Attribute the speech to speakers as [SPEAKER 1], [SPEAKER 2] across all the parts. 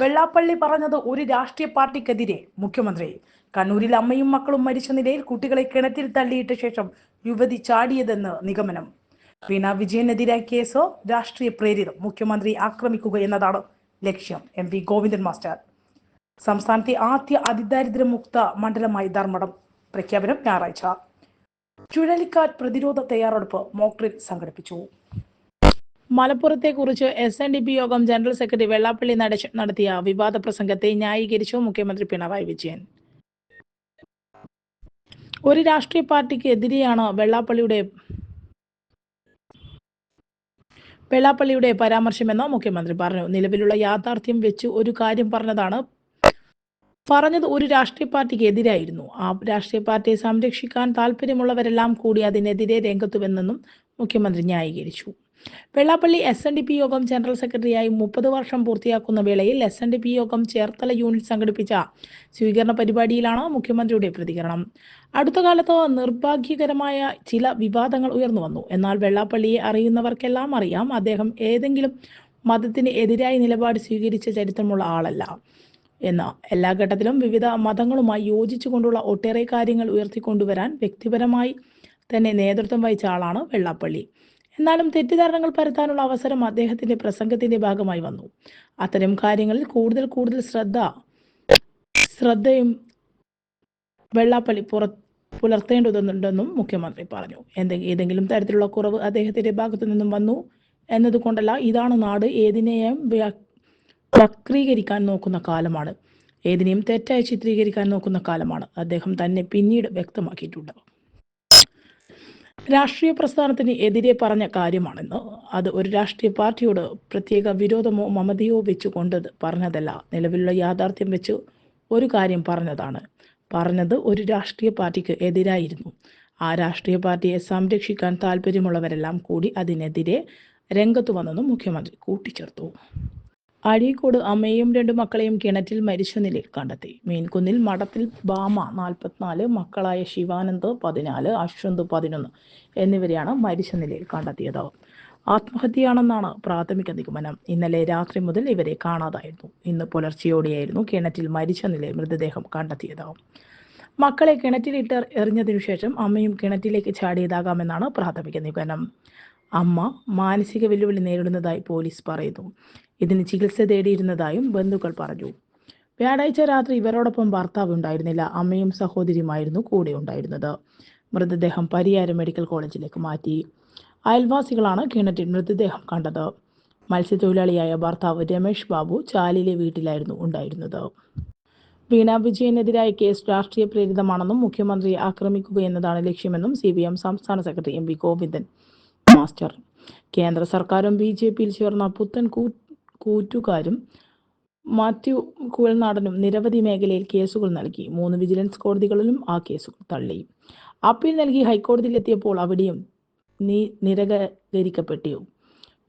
[SPEAKER 1] വെള്ളാപ്പള്ളി പറഞ്ഞത് ഒരു രാഷ്ട്രീയ പാർട്ടിക്കെതിരെ മുഖ്യമന്ത്രി കണ്ണൂരിൽ അമ്മയും മക്കളും മരിച്ച നിലയിൽ കുട്ടികളെ കിണറ്റിൽ തള്ളിയിട്ട ശേഷം യുവതി ചാടിയതെന്ന് നിഗമനം വീണ വിജയനെതിരായ കേസോ രാഷ്ട്രീയ പ്രേരിതം മുഖ്യമന്ത്രി ആക്രമിക്കുക എന്നതാണ് ലക്ഷ്യം എം പി ഗോവിന്ദൻ മാസ്റ്റർ സംസ്ഥാനത്തെ ആദ്യ അതിദാരിദ്ര്യമുക്ത മണ്ഡലമായി ധർമ്മടം പ്രഖ്യാപനം ഞായറാഴ്ച ചുഴലിക്കാറ്റ് പ്രതിരോധ തയ്യാറെടുപ്പ് മോക്ട്രിൽ സംഘടിപ്പിച്ചു കുറിച്ച് S N D P Yogam general secretary Vellappally നടത്തിയ വിവാദ പ്രസംഗത്തെ ന്യായീകരിച്ചു മുഖ്യമന്ത്രി പിണറായി വിജയൻ ഒരു രാഷ്ട്രീയ പാർട്ടിക്ക് എതിരെയാണ് വെള്ളാപ്പള്ളിയുടെ വെള്ളാപ്പള്ളിയുടെ പരാമർശമെന്ന് മുഖ്യമന്ത്രി പറഞ്ഞു നിലവിലുള്ള യാഥാർത്ഥ്യം വെച്ച് ഒരു കാര്യം പറഞ്ഞതാണ് പറഞ്ഞത് ഒരു രാഷ്ട്രീയ പാർട്ടിക്ക് എതിരായിരുന്നു ആ രാഷ്ട്രീയ പാർട്ടിയെ സംരക്ഷിക്കാൻ താല്പര്യമുള്ളവരെല്ലാം കൂടി അതിനെതിരെ രംഗത്തുവെന്നെന്നും മുഖ്യമന്ത്രി ന്യായീകരിച്ചു Vellappally S N D P Yogam general സെക്രട്ടറിയായി മുപ്പത് വർഷം പൂർത്തിയാക്കുന്ന വേളയിൽ എസ് എൻ ഡി പി യോഗം ചേർത്തല യൂണിറ്റ് സംഘടിപ്പിച്ച സ്വീകരണ പരിപാടിയിലാണ് മുഖ്യമന്ത്രിയുടെ പ്രതികരണം അടുത്ത കാലത്ത് നിർഭാഗ്യകരമായ ചില വിവാദങ്ങൾ ഉയർന്നു വന്നു എന്നാൽ വെള്ളാപ്പള്ളിയെ അറിയുന്നവർക്കെല്ലാം അറിയാം അദ്ദേഹം ഏതെങ്കിലും മതത്തിന് എതിരായി നിലപാട് സ്വീകരിച്ച ചരിത്രമുള്ള ആളല്ല എന്ന എല്ലാ ഘട്ടത്തിലും വിവിധ മതങ്ങളുമായി യോജിച്ചുകൊണ്ടുള്ള ഒട്ടേറെ കാര്യങ്ങൾ ഉയർത്തിക്കൊണ്ടുവരാൻ വ്യക്തിപരമായി തന്നെ നേതൃത്വം വഹിച്ച ആളാണ് വെള്ളാപ്പള്ളി എന്നാലും തെറ്റിദ്ധാരണകൾ പരത്താനുള്ള അവസരം അദ്ദേഹത്തിന്റെ പ്രസംഗത്തിന്റെ ഭാഗമായി വന്നു അത്തരം കാര്യങ്ങളിൽ കൂടുതൽ കൂടുതൽ ശ്രദ്ധ ശ്രദ്ധയും വെള്ളാപ്പള്ളി പുറ പുലർത്തേണ്ടതുണ്ടെന്നും മുഖ്യമന്ത്രി പറഞ്ഞു എന്തെങ്കിലും ഏതെങ്കിലും തരത്തിലുള്ള കുറവ് അദ്ദേഹത്തിന്റെ ഭാഗത്തു നിന്നും വന്നു എന്നതുകൊണ്ടല്ല ഇതാണ് നാട് ഏതിനെയും വക്രീകരിക്കാൻ നോക്കുന്ന കാലമാണ് ഏതിനെയും തെറ്റായി ചിത്രീകരിക്കാൻ നോക്കുന്ന കാലമാണ് അദ്ദേഹം തന്നെ പിന്നീട് വ്യക്തമാക്കിയിട്ടുണ്ട് രാഷ്ട്രീയ പ്രസ്ഥാനത്തിന് എതിരെ പറഞ്ഞ കാര്യമാണെന്ന് അത് ഒരു രാഷ്ട്രീയ പാർട്ടിയോട് പ്രത്യേക വിരോധമോ മമതയോ വെച്ച് കൊണ്ടത് പറഞ്ഞതല്ല നിലവിലുള്ള യാഥാർത്ഥ്യം വെച്ച് ഒരു കാര്യം പറഞ്ഞതാണ് പറഞ്ഞത് ഒരു രാഷ്ട്രീയ പാർട്ടിക്ക് എതിരായിരുന്നു ആ രാഷ്ട്രീയ പാർട്ടിയെ സംരക്ഷിക്കാൻ താല്പര്യമുള്ളവരെല്ലാം കൂടി അതിനെതിരെ രംഗത്തു വന്നെന്നും മുഖ്യമന്ത്രി കൂട്ടിച്ചേർത്തു അഴീക്കോട് അമ്മയും രണ്ടു മക്കളെയും കിണറ്റിൽ മരിച്ച നിലയിൽ കണ്ടെത്തി മീൻകുന്നിൽ മഠത്തിൽ ബാമ നാൽപ്പത്തിനാല് മക്കളായ ശിവാനന്ദ് പതിനാല് അശ്വന്ത് പതിനൊന്ന് എന്നിവരെയാണ് മരിച്ച നിലയിൽ കണ്ടെത്തിയത് ആത്മഹത്യയാണെന്നാണ് പ്രാഥമിക നിഗമനം ഇന്നലെ രാത്രി മുതൽ ഇവരെ കാണാതായിരുന്നു ഇന്ന് പുലർച്ചെയോടെയായിരുന്നു കിണറ്റിൽ മരിച്ച നിലയിൽ മൃതദേഹം കണ്ടെത്തിയത് മക്കളെ കിണറ്റിലിട്ട് എറിഞ്ഞതിനു ശേഷം അമ്മയും കിണറ്റിലേക്ക് ചാടിയതാകാമെന്നാണ് പ്രാഥമിക നിഗമനം അമ്മ മാനസിക വെല്ലുവിളി നേരിടുന്നതായി പോലീസ് പറയുന്നു ഇതിന് ചികിത്സ തേടിയിരുന്നതായും ബന്ധുക്കൾ പറഞ്ഞു വ്യാഴാഴ്ച രാത്രി ഇവരോടൊപ്പം ഭർത്താവ് ഉണ്ടായിരുന്നില്ല അമ്മയും സഹോദരിയുമായിരുന്നു കൂടെ ഉണ്ടായിരുന്നത് മൃതദേഹം പരിയാരം മെഡിക്കൽ കോളേജിലേക്ക് മാറ്റി അയൽവാസികളാണ് കിണറ്റിൽ മൃതദേഹം കണ്ടത് മത്സ്യത്തൊഴിലാളിയായ ഭർത്താവ് രമേഷ് ബാബു ചാലിലെ വീട്ടിലായിരുന്നു ഉണ്ടായിരുന്നത് വീണ വിജയനെതിരായ കേസ് രാഷ്ട്രീയ പ്രേരിതമാണെന്നും മുഖ്യമന്ത്രിയെ ആക്രമിക്കുക എന്നതാണ് ലക്ഷ്യമെന്നും സി പി എം സംസ്ഥാന secretary M V Govindan master കേന്ദ്ര സർക്കാരും ബി ജെ പിയിൽ ചേർന്ന പുത്തൻ കൂറ്റുകാരും മാത്യു കുഴൽനാടനും നിരവധി മേഖലയിൽ കേസുകൾ നൽകി മൂന്ന് വിജിലൻസ് കോടതികളിലും ആ കേസുകൾ തള്ളി അപ്പീൽ നൽകി ഹൈക്കോടതിയിൽ എത്തിയപ്പോൾ അവിടെയും നീ നിരകരിക്കപ്പെട്ടു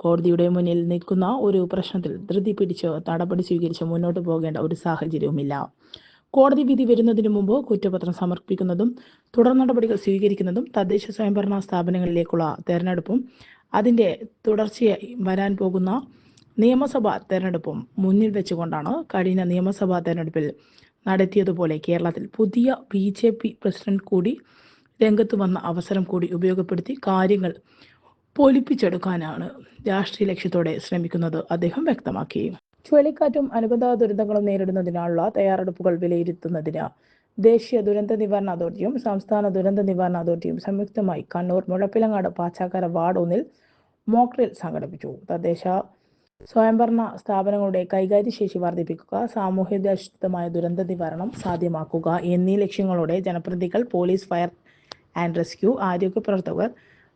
[SPEAKER 1] കോടതിയുടെ മുന്നിൽ നിൽക്കുന്ന ഒരു പ്രശ്നത്തിൽ ധൃതി പിടിച്ച് നടപടി സ്വീകരിച്ച് മുന്നോട്ട് പോകേണ്ട ഒരു സാഹചര്യവുമില്ല കോടതി വിധി വരുന്നതിന് മുമ്പ് കുറ്റപത്രം സമർപ്പിക്കുന്നതും തുടർ നടപടികൾ സ്വീകരിക്കുന്നതും തദ്ദേശ സ്വയംഭരണ സ്ഥാപനങ്ങളിലേക്കുള്ള തെരഞ്ഞെടുപ്പും അതിൻ്റെ തുടർച്ചയായി വരാൻ പോകുന്ന നിയമസഭാ തെരഞ്ഞെടുപ്പും മുന്നിൽ വെച്ചുകൊണ്ടാണ് കഴിഞ്ഞ നിയമസഭാ തെരഞ്ഞെടുപ്പിൽ നടത്തിയതുപോലെ കേരളത്തിൽ പുതിയ ബി ജെ പി പ്രസിഡന്റ് കൂടി രംഗത്ത് വന്ന അവസരം കൂടി ഉപയോഗപ്പെടുത്തി കാര്യങ്ങൾ പൊലിപ്പിച്ചെടുക്കാനാണ് രാഷ്ട്രീയ ലക്ഷ്യത്തോടെ ശ്രമിക്കുന്നത് അദ്ദേഹം വ്യക്തമാക്കി ചുഴലിക്കാറ്റും അനുബന്ധ ദുരന്തങ്ങളും നേരിടുന്നതിനുള്ള തയ്യാറെടുപ്പുകൾ വിലയിരുത്തുന്നതിന് ദേശീയ ദുരന്ത നിവാരണ അതോറിറ്റിയും സംസ്ഥാന ദുരന്ത നിവാരണ അതോറിറ്റിയും സംയുക്തമായി കണ്ണൂർ മുഴപ്പിലങ്ങാട് പാച്ചാക്കര വാർഡ് ഒന്നിൽ മോക്ഡ്രിൽ സംഘടിപ്പിച്ചു തദ്ദേശ സ്വയംഭരണ സ്ഥാപനങ്ങളുടെ കൈകാര്യശേഷി വർദ്ധിപ്പിക്കുക സാമൂഹ്യദാശിതമായ ദുരന്ത നിവാരണം സാധ്യമാക്കുക എന്നീ ലക്ഷ്യങ്ങളോടെ ജനപ്രതികൾ പോലീസ് ഫയർ ആൻഡ് റെസ്ക്യൂ ആരോഗ്യ പ്രവർത്തകർ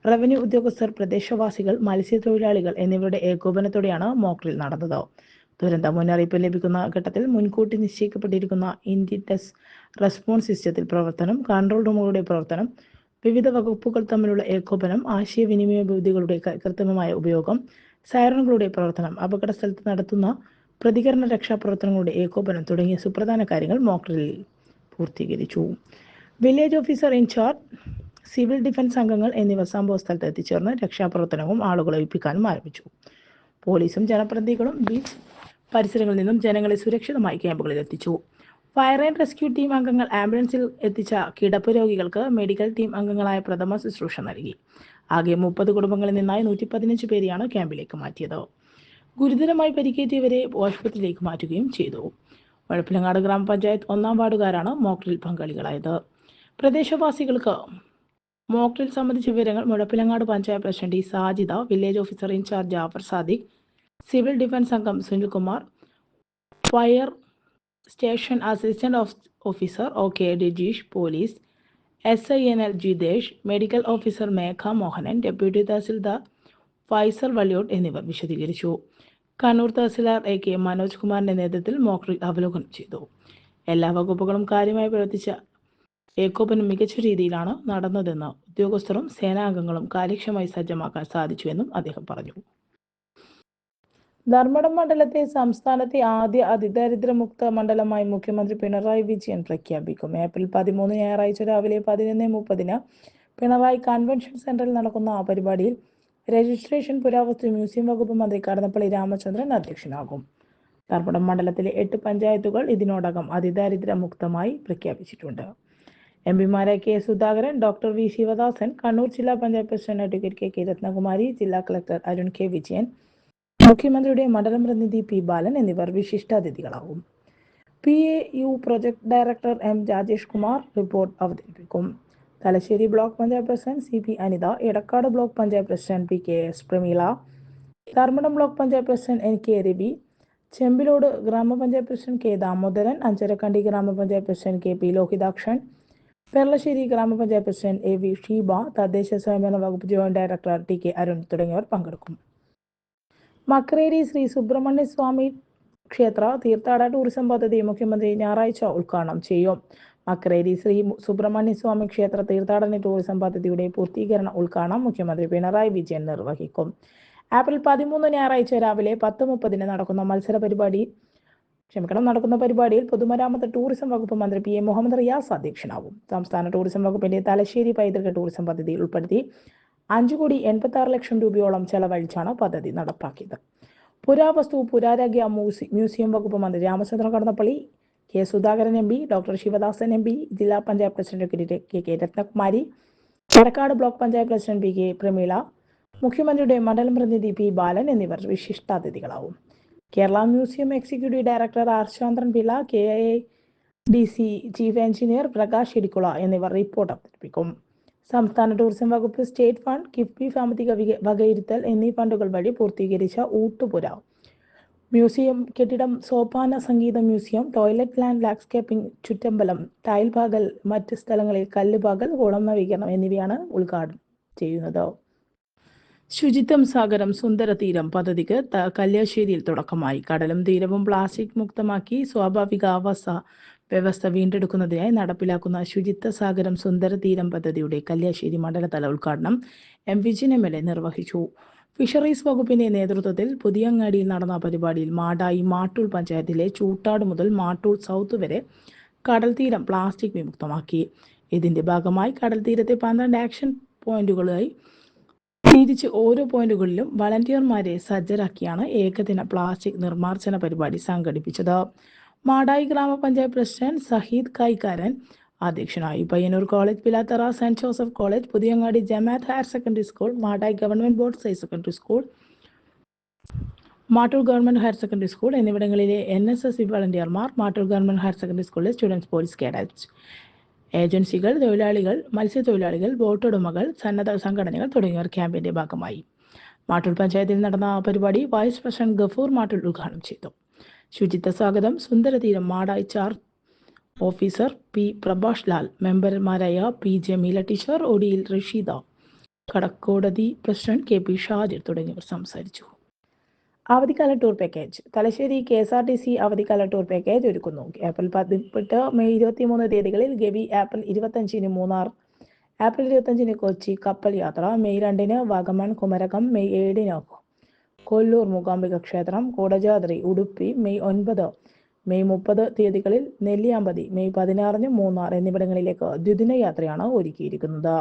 [SPEAKER 1] റവന്യൂ ഉദ്യോഗസ്ഥർ പ്രദേശവാസികൾ മത്സ്യത്തൊഴിലാളികൾ എന്നിവരുടെ ഏകോപനത്തോടെയാണ് മോക്രിൽ നടന്നത് ദുരന്ത മുന്നറിയിപ്പ് ലഭിക്കുന്ന ഘട്ടത്തിൽ മുൻകൂട്ടി നിശ്ചയിക്കപ്പെട്ടിരിക്കുന്ന ഇൻഡിറ്റസ് റെസ്പോൺസ് സിസ്റ്റത്തിൽ പ്രവർത്തനം കൺട്രോൾ റൂമുകളുടെ പ്രവർത്തനം വിവിധ വകുപ്പുകൾ തമ്മിലുള്ള ഏകോപനം ആശയവിനിമയ ബുദ്ധികളുടെ കൃത്രിമമായ ഉപയോഗം സൈറണുകളുടെ പ്രവർത്തനം അപകടസ്ഥലത്ത് നടത്തുന്ന പ്രതികരണ രക്ഷാപ്രവർത്തനങ്ങളുടെ ഏകോപനം തുടങ്ങിയ സുപ്രധാന കാര്യങ്ങൾ മോക്ഡ്രില്ലിൽ പൂർത്തീകരിച്ചു village officer in charge civil defence അംഗങ്ങൾ എന്നിവർ സംഭവ സ്ഥലത്ത് എത്തിച്ചേർന്ന് രക്ഷാപ്രവർത്തനവും ആളുകളെ ഒഴിപ്പിക്കാനും ആരംഭിച്ചു പോലീസും ജനപ്രതിനിധികളും ബീച്ച് പരിസരങ്ങളിൽ നിന്നും ജനങ്ങളെ സുരക്ഷിതമായി ക്യാമ്പുകളിൽ എത്തിച്ചു ഫയർ ആൻഡ് റെസ്ക്യൂ ടീം അംഗങ്ങൾ ആംബുലൻസിൽ എത്തിച്ച കിടപ്പ് രോഗികൾക്ക് മെഡിക്കൽ ടീം അംഗങ്ങളായ പ്രഥമ ശുശ്രൂഷ നൽകി ആകെ മുപ്പത് കുടുംബങ്ങളിൽ നിന്നായി നൂറ്റി പതിനഞ്ച് പേരെയാണ് ക്യാമ്പിലേക്ക് മാറ്റിയത് ഗുരുതരമായി പരിക്കേറ്റിയവരെ ആശുപത്രിയിലേക്ക് മാറ്റുകയും ചെയ്തു വഴപ്പിലങ്ങാട് ഗ്രാമപഞ്ചായത്ത് ഒന്നാം വാർഡുകാരാണ് മോക്ഡ്രിൽ പങ്കാളികളായത് പ്രദേശവാസികൾക്ക് മോക്ഡ്രിൽ സംബന്ധിച്ച വിവരങ്ങൾ Muzhappilangad panchayat president Sajida village officer in charge Jafar Sadiq civil defence അംഗം Sunilkumar fire station assistant officer O K Dijeesh police S I N L Jithesh medical officer Megha Mohanan deputy tahsildar Faisar Valliyott എന്നിവർ വിശദീകരിച്ചു കണ്ണൂർ തഹസിലാർ എ കെ മനോജ് കുമാറിന്റെ നേതൃത്വത്തിൽ മോക്രിൽ അവലോകനം ചെയ്തു എല്ലാ വകുപ്പുകളും കാര്യമായി പ്രവർത്തിച്ച ഏകോപനം മികച്ച രീതിയിലാണ് നടന്നതെന്ന് ഉദ്യോഗസ്ഥരും സേനാംഗങ്ങളും കാര്യക്ഷമമായി സജ്ജമാക്കാൻ സാധിച്ചുവെന്നും അദ്ദേഹം പറഞ്ഞു ധർമ്മടം മണ്ഡലത്തെ സംസ്ഥാനത്തെ ആദ്യ അതിദരിദ്രമുക്ത മണ്ഡലമായി മുഖ്യമന്ത്രി പിണറായി വിജയൻ പ്രഖ്യാപിക്കും ഏപ്രിൽ പതിമൂന്ന് ഞായറാഴ്ച രാവിലെ പതിനൊന്ന് മുപ്പതിന് പിണറായി കൺവെൻഷൻ സെന്ററിൽ നടക്കുന്ന ആ പരിപാടിയിൽ രജിസ്ട്രേഷൻ പുരാവസ്തു മ്യൂസിയം വകുപ്പ് മന്ത്രി കടന്നപ്പള്ളി രാമചന്ദ്രൻ അധ്യക്ഷനാകും ധർമ്മടം മണ്ഡലത്തിലെ എട്ട് പഞ്ചായത്തുകൾ ഇതിനോടകം അതിദാരിദ്ര്യമുക്തമായി പ്രഖ്യാപിച്ചിട്ടുണ്ട് എം പിമാരായ K Sudhakaran doctor V Sivadasan Kannur ജില്ലാ panchayat president advocate K K Rathnakumari ജില്ലാ കളക്ടർ അരുൺ കെ വിജയൻ മുഖ്യമന്ത്രിയുടെ മണ്ഡലം പ്രതിനിധി പി ബാലൻ എന്നിവർ വിശിഷ്ടാതിഥികളാകും P A U project director M Rajesh Kumar report അവതരിപ്പിക്കും Thalassery block panchayat president C P Anitha Edakkad block panchayat president P K S Prameela Dharmadam block panchayat president N K Ravi Chembilode gramapanchayat president K Damodaran Anjarakandy gramapanchayat president K P Lohithakshan Perlassery gramapanchayat president A V Sheeba തദ്ദേശ സ്വയംഭരണ വകുപ്പ് joint director T K Arun തുടങ്ങിയവർ പങ്കെടുക്കും മക്രേരി ശ്രീ സുബ്രഹ്മണ്യ സ്വാമി ക്ഷേത്ര തീർത്ഥാടന tourism പദ്ധതി മുഖ്യമന്ത്രി ഞായറാഴ്ച ഉദ്ഘാടനം ചെയ്യും മക്രേരി ശ്രീ സുബ്രഹ്മണ്യ സ്വാമി ക്ഷേത്ര തീർത്ഥാടന ടൂറിസം പദ്ധതിയുടെ പൂർത്തീകരണ ഉദ്ഘാടനം മുഖ്യമന്ത്രി പിണറായി വിജയൻ നിർവഹിക്കും ഏപ്രിൽ പതിമൂന്ന് ഞായറാഴ്ച രാവിലെ പത്ത് മുപ്പതിന് നടക്കുന്ന മത്സര പരിപാടി ക്ഷമിക്കണം നടക്കുന്ന പരിപാടിയിൽ പൊതുമരാമത്ത് ടൂറിസം വകുപ്പ് മന്ത്രി പി എ മുഹമ്മദ് റിയാസ് അധ്യക്ഷനാവും സംസ്ഥാന ടൂറിസം വകുപ്പിന്റെ തലശ്ശേരി പൈതൃക ടൂറിസം പദ്ധതിയിൽ ഉൾപ്പെടുത്തി അഞ്ച് കോടി എൺപത്തി ലക്ഷം രൂപയോളം ചെലവഴിച്ചാണ് പദ്ധതി നടപ്പാക്കിയത് പുരാവസ്തു പുരാരോഗ്യ മ്യൂസിയം വകുപ്പ് മന്ത്രി Ramachandran Kadannappally K Sudhakaran M P doctor Sivadasan M P ജില്ലാ panchayat president K K Rathnakumari Chadakkad block panchayat president P K Prameela മുഖ്യമന്ത്രിയുടെ മണ്ഡലം പ്രതിനിധി പി ബാലൻ എന്നിവർ വിശിഷ്ടാതിഥികളാവും Kerala museum executive director R Chandran Pillai K I D C chief engineer Prakash Irikkula എന്നിവർ റിപ്പോർട്ട് അവതരിപ്പിക്കും സംസ്ഥാന ടൂറിസം വകുപ്പ് സ്റ്റേറ്റ് ഫണ്ട് കിഫ്ബി സാമ്പത്തിക വകയിരുത്തൽ എന്നീ ഫണ്ടുകൾ വഴി പൂർത്തീകരിച്ച ഊട്ടുപുര മ്യൂസിയം കെട്ടിടം സോപാന സംഗീത മ്യൂസിയം ടോയ്ലറ്റ് ലാൻഡ് ലാൻഡ്സ്കേപ്പിംഗ് ചുറ്റമ്പലം ടൈൽ പാകൽ മറ്റ് സ്ഥലങ്ങളിൽ കല്ല് പാകൽ കുളം നവീകരണം എന്നിവയാണ് ഉദ്ഘാടനം ചെയ്യുന്നത് ശുചിത്വം സാഗരം സുന്ദര തീരം പദ്ധതിക്ക് കല്യാശ്ശേരിയിൽ തുടക്കമായി കടലും തീരവും പ്ലാസ്റ്റിക് മുക്തമാക്കി സ്വാഭാവിക ആവാസ വ്യവസ്ഥ വീണ്ടെടുക്കുന്നതിനായി നടപ്പിലാക്കുന്ന ശുചിത്വ സാഗരം സുന്ദര തീരം പദ്ധതിയുടെ കല്യാശ്ശേരി മണ്ഡലതല ഉദ്ഘാടനം M Vijin M L A നിർവഹിച്ചു ഫിഷറീസ് വകുപ്പിന്റെ നേതൃത്വത്തിൽ പുതിയങ്ങാടിയിൽ നടന്ന പരിപാടിയിൽ മാടായി മാട്ടൂൾ പഞ്ചായത്തിലെ ചൂട്ടാട് മുതൽ മാട്ടൂൾ സൗത്ത് വരെ കടൽ തീരം പ്ലാസ്റ്റിക് വിമുക്തമാക്കി ഇതിന്റെ ഭാഗമായി കടൽ തീരത്തെ പന്ത്രണ്ട് ആക്ഷൻ പോയിന്റുകളായി തിരിച്ച് ഓരോ പോയിന്റുകളിലും വളണ്ടിയർമാരെ സജ്ജരാക്കിയാണ് ഏകദിന പ്ലാസ്റ്റിക് നിർമ്മാർജ്ജന പരിപാടി സംഘടിപ്പിച്ചത് മാടായി ഗ്രാമപഞ്ചായത്ത് പ്രസിഡന്റ് സഹീദ് കൈക്കാരൻ അധ്യക്ഷനായി Payyanur college Pilathara saint Joseph college Puthiyangadi Jamath higher secondary school Madayi government board higher secondary school Mattool government higher secondary school എന്നിവിടങ്ങളിലെ എൻ എസ് എസ് വളണ്ടിയർമാർ മാട്ടൂർ ഗവൺമെന്റ് ഹയർ സെക്കൻഡറി സ്കൂളിലെ സ്റ്റുഡൻസ് പോലീസ് കേഡറ്റ് ഏജൻസികൾ തൊഴിലാളികൾ മത്സ്യത്തൊഴിലാളികൾ ബോട്ടുടമകൾ സന്നദ്ധ സംഘടനകൾ തുടങ്ങിയവർ ക്യാമ്പിന്റെ ഭാഗമായി മാട്ടൂർ പഞ്ചായത്തിൽ നടന്ന പരിപാടി വൈസ് പ്രസിഡന്റ് ഗഫൂർ മാട്ടൂർ ഉദ്ഘാടനം ചെയ്തു ശുചിത്വ സ്വാഗതം സുന്ദരതീരം മാടായി ചാർ ഓഫീസർ പി പ്രഭാഷ് ലാൽ മെമ്പർമാരായ പി മീല ടീച്ചർ ഒടിയിൽ റഷീദ കടക്കോടതി പ്രസിഡന്റ് കെ പി ഷാജിർ തുടങ്ങിയവർ സംസാരിച്ചു അവധിക്കാല tour package Thalassery K S R T C അവധിക്കാല ടൂർ പാക്കേജ് ഒരുക്കുന്നു ഏപ്രിൽ പതിപ്പെട്ട് മെയ് ഇരുപത്തി മൂന്ന് തീയതികളിൽ ഗവി ഏപ്രിൽ ഇരുപത്തഞ്ചിന് മൂന്നാർ ഏപ്രിൽ ഇരുപത്തഞ്ചിന് കൊച്ചി കപ്പൽ യാത്ര മെയ് രണ്ടിന് വാഗമൺ കുമരകം മെയ് ഏഴിന് കൊല്ലൂർ മൂകാംബിക ക്ഷേത്രം കൂടജാദ്രി ഉടുപ്പി മെയ് ഒൻപത് മെയ് മുപ്പത് തീയതികളിൽ നെല്ലിയാമ്പതി മെയ് പതിനാറിന് മൂന്നാർ എന്നിവിടങ്ങളിലേക്ക് ദ്വിദിന യാത്രയാണ് ഒരുക്കിയിരിക്കുന്നത്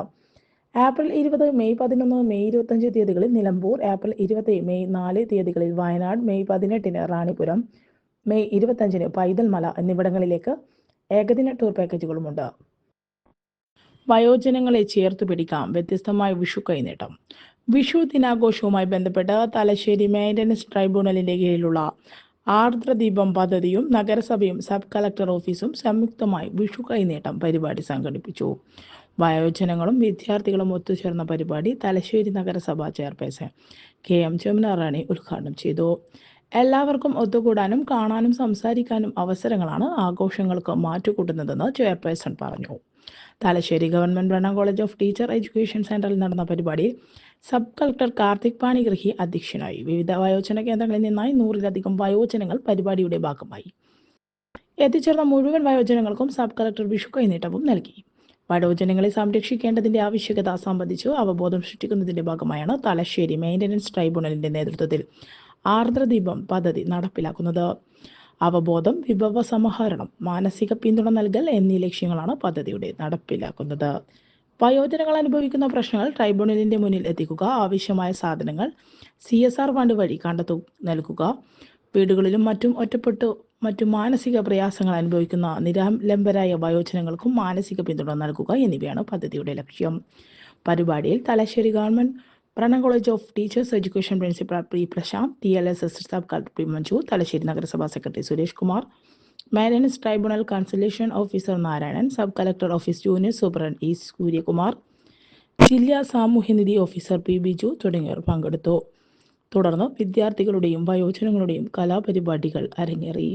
[SPEAKER 1] ഏപ്രിൽ ഇരുപത് മെയ് പതിനൊന്ന് മെയ് ഇരുപത്തഞ്ച് തീയതികളിൽ നിലമ്പൂർ ഏപ്രിൽ ഇരുപത് മെയ് നാല് തീയതികളിൽ വയനാട് മെയ് പതിനെട്ടിന് റാണിപുരം മെയ് ഇരുപത്തഞ്ചിന് പൈതൽമല എന്നിവിടങ്ങളിലേക്ക് ഏകദിന ടൂർ പാക്കേജുകളുമുണ്ട് വയോജനങ്ങളെ ചേർത്ത് പിടിക്കാം വ്യത്യസ്തമായ വിഷു കൈനീട്ടം വിഷു ദിനാഘോഷവുമായി ബന്ധപ്പെട്ട് തലശ്ശേരി മെയിൻ്റനൻസ് ട്രൈബ്യൂണലിൻ്റെ കീഴിലുള്ള ആർദ്രദീപം പദ്ധതിയും നഗരസഭയും സബ് കളക്ടർ ഓഫീസും സംയുക്തമായി വിഷു കൈനീട്ടം പരിപാടി സംഘടിപ്പിച്ചു വയോജനങ്ങളും വിദ്യാർത്ഥികളും ഒത്തുചേർന്ന പരിപാടി തലശ്ശേരി നഗരസഭാ ചെയർപേഴ്സൺ കെ എം ചുമനാറാണി ഉദ്ഘാടനം ചെയ്തു എല്ലാവർക്കും ഒത്തുകൂടാനും കാണാനും സംസാരിക്കാനും അവസരങ്ങളാണ് ആഘോഷങ്ങൾക്ക് മാറ്റുകൂട്ടുന്നതെന്ന് ചെയർപേഴ്സൺ പറഞ്ഞു Thalassery government Brennen college of teacher education സെന്ററിൽ നടന്ന പരിപാടിയിൽ സബ് കളക്ടർ കാർത്തിക് പാണിഗ്രഹി അധ്യക്ഷനായി വിവിധ വയോജന കേന്ദ്രങ്ങളിൽ നിന്നായി നൂറിലധികം വയോജനങ്ങൾ പരിപാടിയുടെ ഭാഗമായി എത്തിച്ചേർന്ന മുഴുവൻ വയോജനങ്ങൾക്കും സബ് കളക്ടർ വിഷു കൈനീട്ടവും നൽകി വയോജനങ്ങളെ സംരക്ഷിക്കേണ്ടതിന്റെ ആവശ്യകത സംബന്ധിച്ച് അവബോധം സൃഷ്ടിക്കുന്നതിന്റെ ഭാഗമായാണ് തലശ്ശേരി മെയിൻ്റനൻസ് ട്രൈബ്യൂണലിന്റെ നേതൃത്വത്തിൽ ആർദ്രദീപം പദ്ധതി നടപ്പിലാക്കുന്നത് അവബോധം വിഭവ സമാഹരണം മാനസിക പിന്തുണ നൽകൽ എന്നീ ലക്ഷ്യങ്ങളാണ് പദ്ധതിയുടെ നടപ്പിലാക്കുന്നത് വയോജനങ്ങൾ അനുഭവിക്കുന്ന പ്രശ്നങ്ങൾ ട്രൈബ്യൂണലിന്റെ മുന്നിൽ എത്തിക്കുക ആവശ്യമായ സാധനങ്ങൾ സി എസ് ആർ ഫണ്ട് വഴി കണ്ടെത്തു നൽകുക വീടുകളിലും മറ്റും ഒറ്റപ്പെട്ടു മറ്റു മാനസിക പ്രയാസങ്ങൾ അനുഭവിക്കുന്ന നിരാലംബരായ വയോജനങ്ങൾക്കും മാനസിക പിന്തുണ നൽകുക എന്നിവയാണ് പദ്ധതിയുടെ ലക്ഷ്യം പരിപാടിയിൽ Thalassery government Brennen college of teachers education principal P Prasanth T L S S sub collector P Manju Thalassery നഗരസഭാ secretary Suresh Kumar maintenance tribunal conciliation officer Narayanan sub collector office junior superintendent E Suryakumar ജില്ലാ സാമൂഹ്യനിധി ഓഫീസർ പി ബിജു തുടങ്ങിയവർ പങ്കെടുത്തു തുടർന്ന് വിദ്യാർത്ഥികളുടെയും വയോജനങ്ങളുടെയും കലാപരിപാടികൾ അരങ്ങേറി